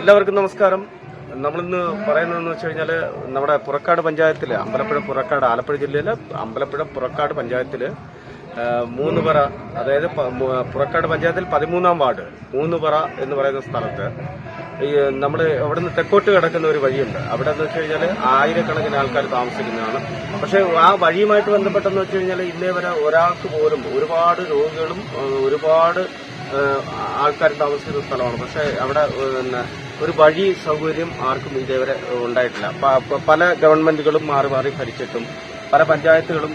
എല്ലാവർക്കും നമസ്കാരം. നമ്മളിന്ന് പറയുന്നതെന്ന് വെച്ച് കഴിഞ്ഞാൽ നമ്മുടെ പുറക്കാട് പഞ്ചായത്തിൽ അമ്പലപ്പുഴ പുറക്കാട് ആലപ്പുഴ ജില്ലയിലെ അമ്പലപ്പുഴ പുറക്കാട് പഞ്ചായത്തിൽ മൂന്ന് പറ അതായത് പുറക്കാട് പഞ്ചായത്തിൽ പതിമൂന്നാം വാർഡ് മൂന്ന് പറ എന്ന് പറയുന്ന സ്ഥലത്ത്. ഈ നമ്മൾ അവിടെ നിന്ന് തെക്കോട്ട് കിടക്കുന്ന ഒരു വഴിയുണ്ട്. അവിടെ എന്ന് വെച്ച് കഴിഞ്ഞാൽ ആയിരക്കണക്കിന് ആൾക്കാർ താമസിക്കുന്നതാണ്. പക്ഷേ ആ വഴിയുമായിട്ട് ബന്ധപ്പെട്ടെന്ന് വെച്ച് കഴിഞ്ഞാൽ ഇന്നേ വരെ ഒരാൾക്ക് പോലും ഒരുപാട് രോഗികളും ഒരുപാട് ആൾക്കാർ താമസിക്കുന്ന സ്ഥലമാണ്. പക്ഷേ അവിടെ ഒരു വഴി സൗകര്യം ആർക്കും ഇതേവരെ ഉണ്ടായിട്ടില്ല. പല ഗവൺമെന്റുകളും മാറി മാറി ഭരിച്ചിട്ടും പല പഞ്ചായത്തുകളും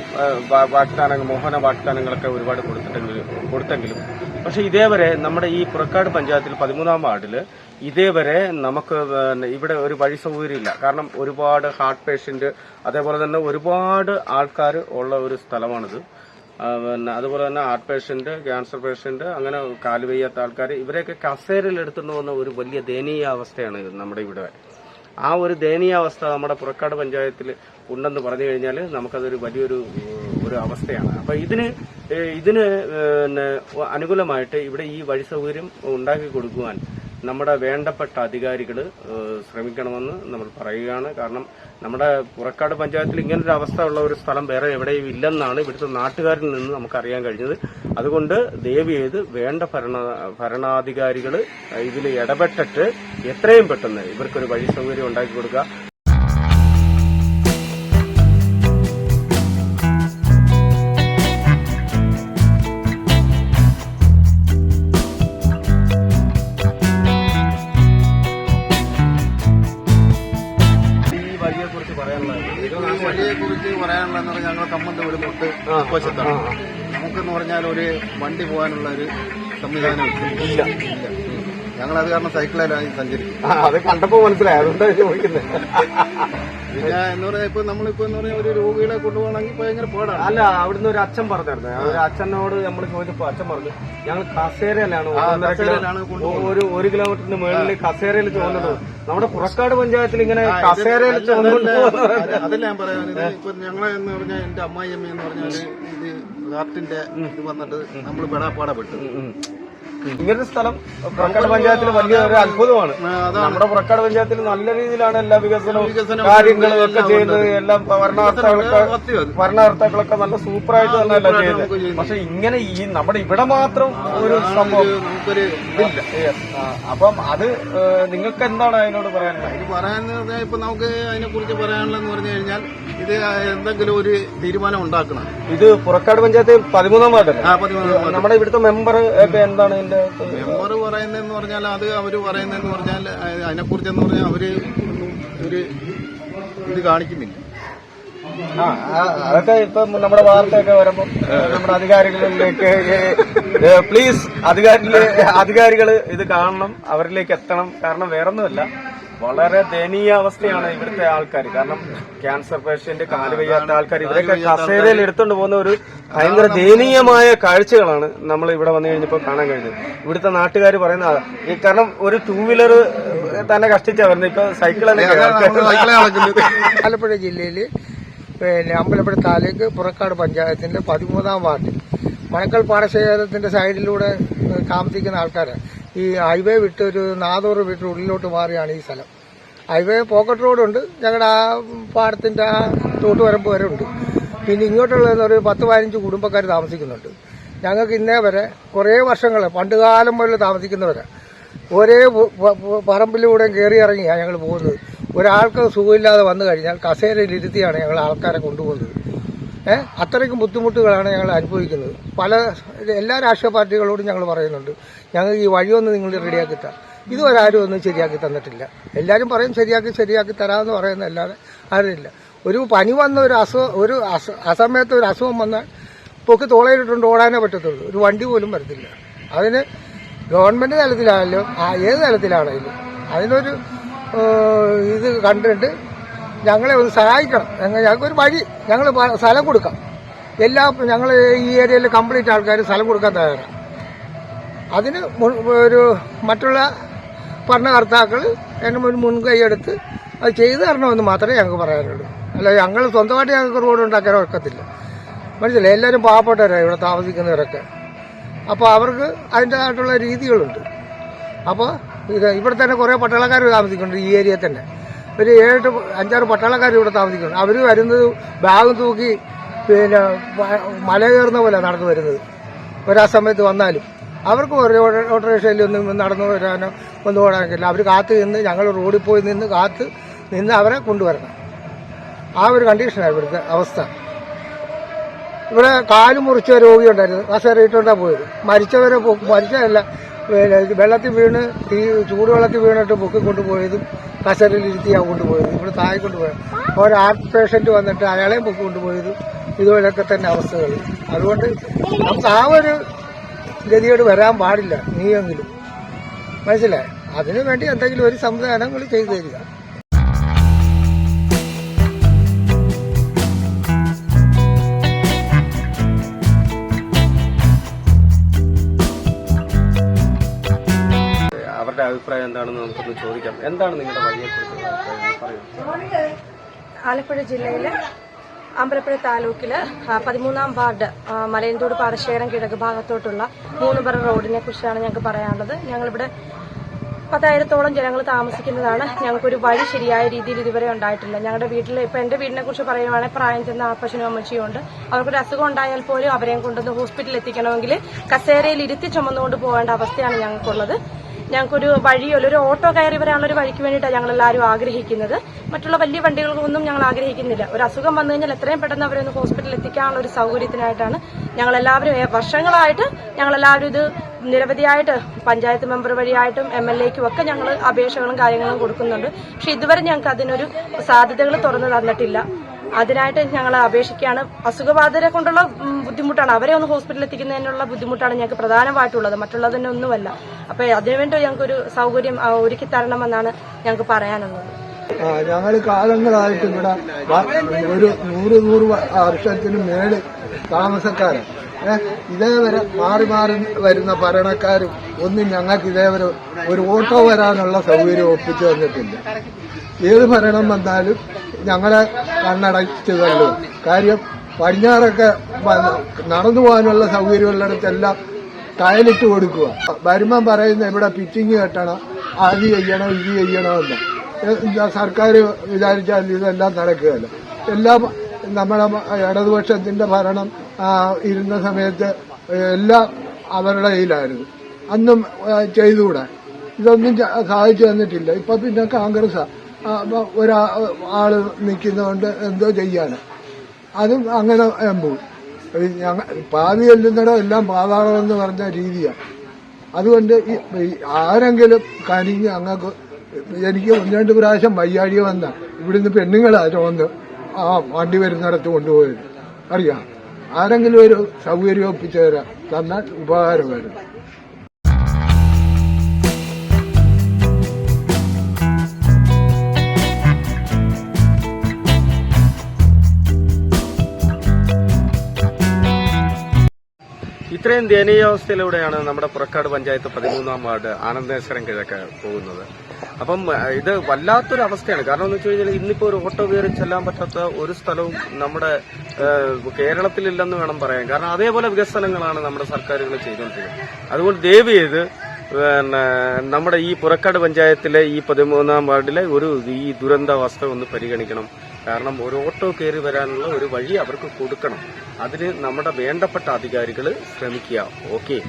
വാഗ്ദാനങ്ങൾ മോഹന വാഗ്ദാനങ്ങളൊക്കെ ഒരുപാട് കൊടുത്തിട്ടെങ്കിലും കൊടുത്തെങ്കിലും. പക്ഷേ ഇതേവരെ നമ്മുടെ ഈ പുറക്കാട് പഞ്ചായത്തിൽ പതിമൂന്നാം വാർഡിൽ ഇതേവരെ നമുക്ക് ഇവിടെ ഒരു വഴി സൗകര്യം ഇല്ല. കാരണം ഒരുപാട് ഹാർട്ട് പേഷ്യന്റ് അതേപോലെ തന്നെ ഒരുപാട് ആൾക്കാർ ഉള്ള ഒരു സ്ഥലമാണിത്. പിന്നെ അതുപോലെ തന്നെ ഹാർട്ട് പേഷ്യന്റ് ക്യാൻസർ പേഷ്യന്റ് അങ്ങനെ കാൽ വയ്യാത്ത ആൾക്കാർ ഇവരെയൊക്കെ കസേരയിൽ എടുത്തുകൊണ്ട് പോകുന്ന ഒരു വലിയ ദയനീയ അവസ്ഥയാണ് നമ്മുടെ ഇവിടെ. ആ ഒരു ദയനീയ അവസ്ഥ നമ്മുടെ പുറക്കാട് പഞ്ചായത്തിൽ ഉണ്ടെന്ന് പറഞ്ഞു കഴിഞ്ഞാൽ നമുക്കതൊരു വലിയൊരു ഒരു അവസ്ഥയാണ്. അപ്പൊ ഇതിന് ഇതിന് പിന്നെ അനുകൂലമായിട്ട് ഇവിടെ ഈ വഴി സൗകര്യം ഉണ്ടാക്കി കൊടുക്കുവാൻ നമ്മുടെ വേണ്ടപ്പെട്ട അധികാരികൾ ശ്രമിക്കണമെന്ന് നമ്മൾ പറയുകയാണ്. കാരണം നമ്മുടെ പുറക്കാട് പഞ്ചായത്തിൽ ഇങ്ങനൊരു അവസ്ഥ ഉള്ള ഒരു സ്ഥലം വേറെ എവിടെയും ഇല്ലെന്നാണ് ഇവിടുത്തെ നാട്ടുകാരിൽ നിന്ന് നമുക്കറിയാൻ കഴിഞ്ഞത്. അതുകൊണ്ട് ദയവ് ചെയ്ത് വേണ്ട ഭരണ ഭരണാധികാരികൾ ഇതിൽ ഇടപെട്ടിട്ട് എത്രയും പെട്ടെന്ന് ഇവർക്കൊരു വഴി സൗകര്യം ഉണ്ടാക്കി കൊടുക്കുക. വണ്ടി പോകാനുള്ള ഒരു സംവിധാനം ഇല്ല. ഞങ്ങൾ അത് കാരണം സൈക്കിളിലാണ് സഞ്ചരിക്കും. അത് കണ്ടപ്പോ മനസ്സിലായി. അതുകൊണ്ടാണ് ചോദിക്കുന്നത് പിന്നെ എന്ന് പറയാ ഇപ്പൊ നമ്മളിപ്പോ എന്ന് പറയാ ഒരു രോഗികളെ കൊണ്ടുപോകണമെങ്കിൽ ഭയങ്കര പാടാണ്. അല്ല അവിടുന്ന് ഒരു അച്ഛൻ പറഞ്ഞായിരുന്നു. ഒരു അച്ഛനോട് നമ്മൾ ചോദിച്ചപ്പോ അച്ഛൻ പറഞ്ഞു ഞങ്ങൾ കസേരയിലാണ്. ഒരു ഒരു കിലോമീറ്ററിന് മുകളിൽ കസേരയിൽ ചോന്നത് നമ്മുടെ പുറക്കാട് പഞ്ചായത്തിൽ ഇങ്ങനെ കസേരയിൽ ചോദിച്ചു അതല്ല, ഞാൻ പറയാൻ ഇപ്പൊ ഞങ്ങളെ എന്ന് പറഞ്ഞാൽ എന്റെ അമ്മായി അമ്മ എന്ന് പറഞ്ഞാൽ ഇത് ഹാർട്ടിന്റെ ഇത് വന്നിട്ട് നമ്മൾ പെടാപ്പാടെ പെട്ടു ഇങ്ങനൊരു സ്ഥലം പുറക്കാട് പഞ്ചായത്തിൽ വലിയ ഒരു അത്ഭുതമാണ്. നമ്മുടെ പുറക്കാട് പഞ്ചായത്തിൽ നല്ല രീതിയിലാണ് എല്ലാ വികസനവും കാര്യങ്ങളും ഒക്കെ ചെയ്യുന്നത്. എല്ലാം ഭരണകർത്താക്കളൊക്കെ ഭരണകർത്താക്കളൊക്കെ നല്ല സൂപ്പറായിട്ട് തന്നെ എല്ലാം ചെയ്യുന്നത്. പക്ഷെ ഇങ്ങനെ ഈ നമ്മുടെ ഇവിടെ മാത്രം ഒരു സംഭവം അപ്പം അത് നിങ്ങൾക്ക് എന്താണ് അതിനോട് പറയാനുള്ളത്? പറയാൻ ഇപ്പൊ നമുക്ക് അതിനെ കുറിച്ച് പറയാനുള്ളതെന്ന് പറഞ്ഞു കഴിഞ്ഞാൽ ഇത് എന്തെങ്കിലും ഒരു തീരുമാനം ഉണ്ടാക്കണം. ഇത് പുറക്കാട് പഞ്ചായത്ത് പതിമൂന്നാം വാർഡ്. നമ്മുടെ ഇവിടുത്തെ മെമ്പർ ഒക്കെ എന്താണ് ഇതിന്റെ മെമ്പർ പറയുന്നതെന്ന് പറഞ്ഞാൽ അത് അവർ പറയുന്നതെന്ന് പറഞ്ഞാൽ അതിനെ കുറിച്ചെന്ന് പറഞ്ഞാൽ അവർ ഒരു ഇത് കാണിക്കുന്നില്ല. ആ, അതൊക്കെ ഇപ്പൊ നമ്മുടെ വാർത്തയൊക്കെ വരുമ്പോ നമ്മുടെ അധികാരികളിലേക്ക് പ്ലീസ് അധികാരികൾ അധികാരികൾ ഇത് കാണണം അവരിലേക്ക് എത്തണം. കാരണം വേറൊന്നുമല്ല. വളരെ ദയനീയ അവസ്ഥയാണ് ഇവിടുത്തെ ആൾക്കാർ കാരണം ക്യാൻസർ പേഷ്യന്റ് കാൽ വയ്യാത്ത ആൾക്കാർ ഇവരൊക്കെ കസേരയിൽ എടുത്തുകൊണ്ട് പോകുന്ന ഒരു ഭയങ്കര ദയനീയമായ കാഴ്ചകളാണ് നമ്മൾ ഇവിടെ വന്നു കഴിഞ്ഞപ്പോൾ കാണാൻ കഴിഞ്ഞത്. ഇവിടുത്തെ നാട്ടുകാർ പറയുന്ന ഈ കാരണം ഒരു ടൂ വീലർ തന്നെ കഷ്ടിച്ചാ വരുന്നത്. ഇപ്പൊ സൈക്കിൾ ആലപ്പുഴ ജില്ലയിൽ പിന്നെ അമ്പലപ്പുഴ താലൂക്ക് പുറക്കാട് പഞ്ചായത്തിന്റെ പതിമൂന്നാം വാർഡ്. മണക്കൽ പാടശേഖരത്തിന്റെ സൈഡിലൂടെ താമസിക്കുന്ന ആൾക്കാർ ഈ ഹൈവേ വിട്ട് ഒരു നാനൂറ് മീറ്റർ ഉള്ളിലോട്ട് മാറിയാണ് ഈ സ്ഥലം. ഹൈവേ പോക്കറ്റ് റോഡുണ്ട് ഞങ്ങളുടെ ആ പാടത്തിന്റെ ആ തോട്ടുവരമ്പ് വരെ ഉണ്ട്. പിന്നെ ഇങ്ങോട്ടുള്ള ഒരു പത്ത് പതിനഞ്ച് കുടുംബക്കാർ താമസിക്കുന്നുണ്ട്. ഞങ്ങൾക്ക് ഇന്നേ വരെ കുറേ വർഷങ്ങൾ പണ്ടുകാലം മുതൽ താമസിക്കുന്നവരാണ് ഒരേ പറമ്പിലൂടെ കയറി ഇറങ്ങിയാണ് ഞങ്ങൾ പോകുന്നത്. ഒരാൾക്ക് സുഖമില്ലാതെ വന്നു കഴിഞ്ഞാൽ കസേരയിലിരുത്തിയാണ് ഞങ്ങൾ ആൾക്കാരെ കൊണ്ടുപോകുന്നത്. അത്രയ്ക്കും ബുദ്ധിമുട്ടുകളാണ് ഞങ്ങൾ അനുഭവിക്കുന്നത്. പല എല്ലാ രാഷ്ട്രീയ പാർട്ടികളോടും ഞങ്ങൾ പറയുന്നുണ്ട്. ഞങ്ങൾ ഈ വഴിയൊന്ന് നിങ്ങൾ റെഡിയാക്കി തരാം. ഇതുവരെ ആരും ഒന്നും ശരിയാക്കി തന്നിട്ടില്ല. എല്ലാവരും പറയും ശരിയാക്കി ശരിയാക്കി തരാമെന്ന് പറയുന്ന അല്ലാതെ ആരുമില്ല. ഒരു പനി വന്ന ഒരു അസുഖം ഒരു അസ- അസമയത്ത് ഒരു അസുഖം വന്നാൽ പൊക്കി തോളയിലിട്ടുണ്ട് ഓടാനേ പറ്റത്തുള്ളൂ. ഒരു വണ്ടി പോലും വരത്തില്ല. അതിന് ഗവൺമെന്റ് തലത്തിലാണല്ലോ ഏത് തലത്തിലാണെങ്കിലും അതിനൊരു ഇത് കണ്ടിട്ട് ഞങ്ങളെ ഒന്ന് സഹായിക്കണം. ഞങ്ങൾ- ഞങ്ങൾക്കൊരു വഴി ഞങ്ങൾ സ്ഥലം കൊടുക്കാം. എല്ലാ ഞങ്ങൾ ഈ ഏരിയയിൽ കംപ്ലീറ്റ് ആൾക്കാർ സ്ഥലം കൊടുക്കാൻ തയ്യാറാണ്. അതിന് ഒരു മറ്റുള്ള ഭരണകർത്താക്കൾ എന്നെ ഒരു മുൻകൈ എടുത്ത് അത് ചെയ്തു തരണമെന്ന് മാത്രമേ ഞങ്ങൾക്ക് പറയാനുള്ളൂ. അല്ല ഞങ്ങൾ സ്വന്തമായിട്ട് ഞങ്ങൾക്ക് റോഡ് ഉണ്ടാക്കാൻ ഒക്കത്തില്ല. മനസ്സിലായി? എല്ലാവരും പാവപ്പെട്ടവരാണ് ഇവിടെ താമസിക്കുന്നവരൊക്കെ. അപ്പോൾ അവർക്ക് അതിന്റെതായിട്ടുള്ള രീതികളുണ്ട്. അപ്പോൾ ഇത് ഇവിടെ തന്നെ കുറേ പട്ടാളക്കാർ താമസിക്കുന്നുണ്ട് ഈ ഏരിയയിൽ തന്നെ. ഒരു ഏഴെട്ട് അഞ്ചാറ് പട്ടാളക്കാർ ഇവിടെ താമസിക്കുന്നു. അവർ വരുന്നത് ബാഗും തൂക്കി പിന്നെ മല കയറുന്ന പോലെ നടന്നു വരുന്നത്. ഒരാ സമയത്ത് വന്നാലും. അവർക്ക് ഒരു ഓട്ടോറിക്ഷയിലൊന്നും നടന്നു വരാനോ ഒന്നും ഓടാനില്ല അവർ കാത്ത് നിന്ന് ഞങ്ങൾ റോഡിൽ പോയി നിന്ന് കാത്ത് നിന്ന് അവരെ കൊണ്ടുവരണം. ആ ഒരു കണ്ടീഷനാണ് ഇവിടുത്തെ അവസ്ഥ. ഇവിടെ കാൽ മുറിച്ച രോഗി ഉണ്ടായിരുന്നു. കസേരയിട്ടുണ്ടാ പോയത്. മരിച്ചവരെ മരിച്ചതല്ല. വെള്ളത്തിൽ വീണ് തീ ചൂടുവെള്ളത്തിൽ വീണിട്ട് പൊക്കി കൊണ്ടുപോയതും കസേരയിൽ ഇരുത്തിയാണ് കൊണ്ടുപോയത്. ഇവിടെ താഴെ കൊണ്ടുപോയത്. ഒരു ഹാർട്ട് പേഷ്യന്റ് വന്നിട്ട് അയാളെയും പൊക്കി കൊണ്ടുപോയത്. ഇതുപോലൊക്കെ തന്നെ അവസ്ഥകൾ. അതുകൊണ്ട് നമുക്ക് ആ ഒരു ഗതിയോട് വരാൻ പാടില്ല. നീയെങ്കിലും മനസ്സിലായി? അതിനു വേണ്ടി എന്തെങ്കിലും ഒരു സംവിധാനങ്ങൾ ചെയ്തു തരിക. അഭിപ്രായം എന്താണെന്ന് നമുക്കൊന്ന് ചോദിക്കാം. എന്താണ് നിങ്ങളുടെ വഴിയെക്കുറിച്ചുള്ള അഭിപ്രായം പറയൂ. ആലപ്പുഴ ജില്ലയിലെ അമ്പലപ്പുഴ താലൂക്കിൽ പതിമൂന്നാം വാർഡ് മലയന്തോട് പാടശേഖരം കിഴക്ക് ഭാഗത്തോട്ടുള്ള മൂന്ന് പേർ റോഡിനെ കുറിച്ചാണ് ഞങ്ങൾക്ക് പറയാനുള്ളത്. ഞങ്ങളിവിടെ പത്തായിരത്തോളം ജനങ്ങൾ താമസിക്കുന്നതാണ്. ഞങ്ങൾക്കൊരു വഴി ശരിയായ രീതിയിൽ ഇതുവരെ ഉണ്ടായിട്ടില്ല. ഞങ്ങളുടെ വീട്ടിൽ ഇപ്പൊ എന്റെ വീടിനെ കുറിച്ച് പറയുവാണെങ്കിൽ പ്രായം ചെന്ന അപ്പച്ചനും അമ്മച്ചിയും ഉണ്ട്. അവർക്കൊരു അസുഖം ഉണ്ടായാൽ പോലും അവരെയും കൊണ്ടുവന്ന് ഹോസ്പിറ്റലിൽ എത്തിക്കണമെങ്കിൽ കസേരയിൽ ഇരുത്തി ചുമന്നുകൊണ്ട് പോകേണ്ട അവസ്ഥയാണ് ഞങ്ങൾക്കുള്ളത്. ഞങ്ങൾക്കൊരു വഴിയോ ഒരു ഓട്ടോ കയറി വരാനുള്ള ഒരു വഴിക്ക് വേണ്ടിയിട്ടാണ് ഞങ്ങൾ എല്ലാവരും ആഗ്രഹിക്കുന്നത്. മറ്റുള്ള വലിയ വണ്ടികൾക്കൊന്നും ഞങ്ങൾ ആഗ്രഹിക്കുന്നില്ല. ഒരു അസുഖം വന്നു കഴിഞ്ഞാൽ എത്രയും പെട്ടെന്ന് അവരെ ഒന്ന് ഹോസ്പിറ്റലിൽ എത്തിക്കാനുള്ള ഒരു സൗകര്യത്തിനായിട്ടാണ് ഞങ്ങൾ എല്ലാവരും വർഷങ്ങളായിട്ട് ഞങ്ങൾ എല്ലാവരും ഇത് നിരവധിയായിട്ട് പഞ്ചായത്ത് മെമ്പർ വഴിയായിട്ടും എം എൽ എക്കും ഒക്കെ ഞങ്ങൾ അപേക്ഷകളും കാര്യങ്ങളും കൊടുക്കുന്നുണ്ട്. പക്ഷെ ഇതുവരെ ഞങ്ങൾക്ക് അതിനൊരു സാധ്യതകൾ തുറന്നു തന്നിട്ടില്ല. അതിനായിട്ട് ഞങ്ങൾ അപേക്ഷിക്കുകയാണ്. അസുഖബാധിതരെ കൊണ്ടുള്ള ബുദ്ധിമുട്ടാണ്. അവരെ ഒന്ന് ഹോസ്പിറ്റലിൽ എത്തിക്കുന്നതിനുള്ള ബുദ്ധിമുട്ടാണ് ഞങ്ങൾക്ക് പ്രധാനമായിട്ടുള്ളത്. മറ്റുള്ളതിനൊന്നുമല്ല അപ്പൊ അതിനുവേണ്ടി ഞങ്ങൾക്കൊരു സൗകര്യം ഒരുക്കി തരണമെന്നാണ് ഞങ്ങൾക്ക് പറയാനുള്ളത്. ഞങ്ങൾ കാലങ്ങളായിട്ട് ഇവിടെ ഒരു നൂറ് നൂറ് വർഷത്തിന് മേളിൽ താമസക്കാരൻ ഇതേവരെ മാറി മാറി വരുന്ന ഭരണക്കാരും ഒന്നും ഞങ്ങൾക്ക് ഇതേവരെ ഒരു ഓട്ടോ വരാനുള്ള സൗകര്യം ഒപ്പിച്ചു തന്നിട്ടില്ല. ഏത് ഭരണം വന്നാലും ഞങ്ങളെ കണ്ണടച്ച് തള്ളും കാര്യം പടിഞ്ഞാറൊക്കെ നടന്നു പോകാനുള്ള സൗകര്യമുള്ളിടത്തെല്ലാം ടയലിട്ട് കൊടുക്കുക. വരുമ്പം പറയുന്ന ഇവിടെ പിച്ചിങ് കെട്ടണം. അത് ചെയ്യണം ഇത് ചെയ്യണമെന്ന് സർക്കാർ വിചാരിച്ചാൽ ഇതെല്ലാം നടക്കുകയല്ല? എല്ലാം നമ്മുടെ ഇടതുപക്ഷത്തിന്റെ ഭരണം ഇരുന്ന സമയത്ത് എല്ലാം അവരുടെ കയ്യിലായിരുന്നു. അന്നും ചെയ്തുകൂടാ? ഇതൊന്നും സാധിച്ചു തന്നിട്ടില്ല. ഇപ്പൊ പിന്നെ കോൺഗ്രസ് ഒരാ ആൾ നിൽക്കുന്നതുകൊണ്ട് എന്തോ ചെയ്യാണ്. അതും അങ്ങനെ പോകും ഞങ്ങൾ പാതി ചെല്ലുന്നിടം എല്ലാം പാതാളമെന്ന് പറഞ്ഞ രീതിയാണ് അതുകൊണ്ട് ഈ ആരെങ്കിലും കനിഞ്ഞ് അങ്ങക്ക് എനിക്ക് ഒന്ന് രണ്ട് പ്രാവശ്യം വയ്യാഴിക വന്ന. ഇവിടുന്ന് പെണ്ണുങ്ങളാ ചോന്ന് ആ വണ്ടി വരുന്നിടത്ത് കൊണ്ടുപോയത്. അറിയാം. ആരെങ്കിലും ഒരു സൗകര്യം ഒപ്പിച്ചു തരാം. തന്നാൽ ഉപകാരമായിരുന്നു. ഇത്രയും ദയനീയാവസ്ഥയിലൂടെയാണ് നമ്മുടെ പുറക്കാട് പഞ്ചായത്ത് പതിമൂന്നാം വാർഡ് ആനന്ദേശ്വരം കിഴക്ക് പോകുന്നത്. അപ്പം ഇത് വല്ലാത്തൊരു അവസ്ഥയാണ്. കാരണം എന്ന് വെച്ച് കഴിഞ്ഞാൽ ഇന്നിപ്പോ ഒരു ഓട്ടോ കയറി ചെല്ലാൻ പറ്റാത്ത ഒരു സ്ഥലവും നമ്മുടെ കേരളത്തിലില്ലെന്ന് വേണം പറയാൻ. കാരണം അതേപോലെ വികസനങ്ങളാണ് നമ്മുടെ സർക്കാരുകൾ ചെയ്തുകൊണ്ടിരിക്കുന്നത്. അതുകൊണ്ട് ദയവ് ചെയ്ത് നമ്മുടെ ഈ പുറക്കാട് പഞ്ചായത്തിലെ ഈ പതിമൂന്നാം വാർഡിലെ ഒരു ഈ ദുരന്താവസ്ഥ ഒന്ന് പരിഗണിക്കണം. കാരണം ഒരു ഓട്ടോ കയറി വരാനുള്ള ഒരു വഴി അവർക്ക് കൊടുക്കണം. അതിന് നമ്മുടെ വേണ്ടപ്പെട്ട അധികാരികൾ ശ്രമിക്കുക. ഓക്കെ?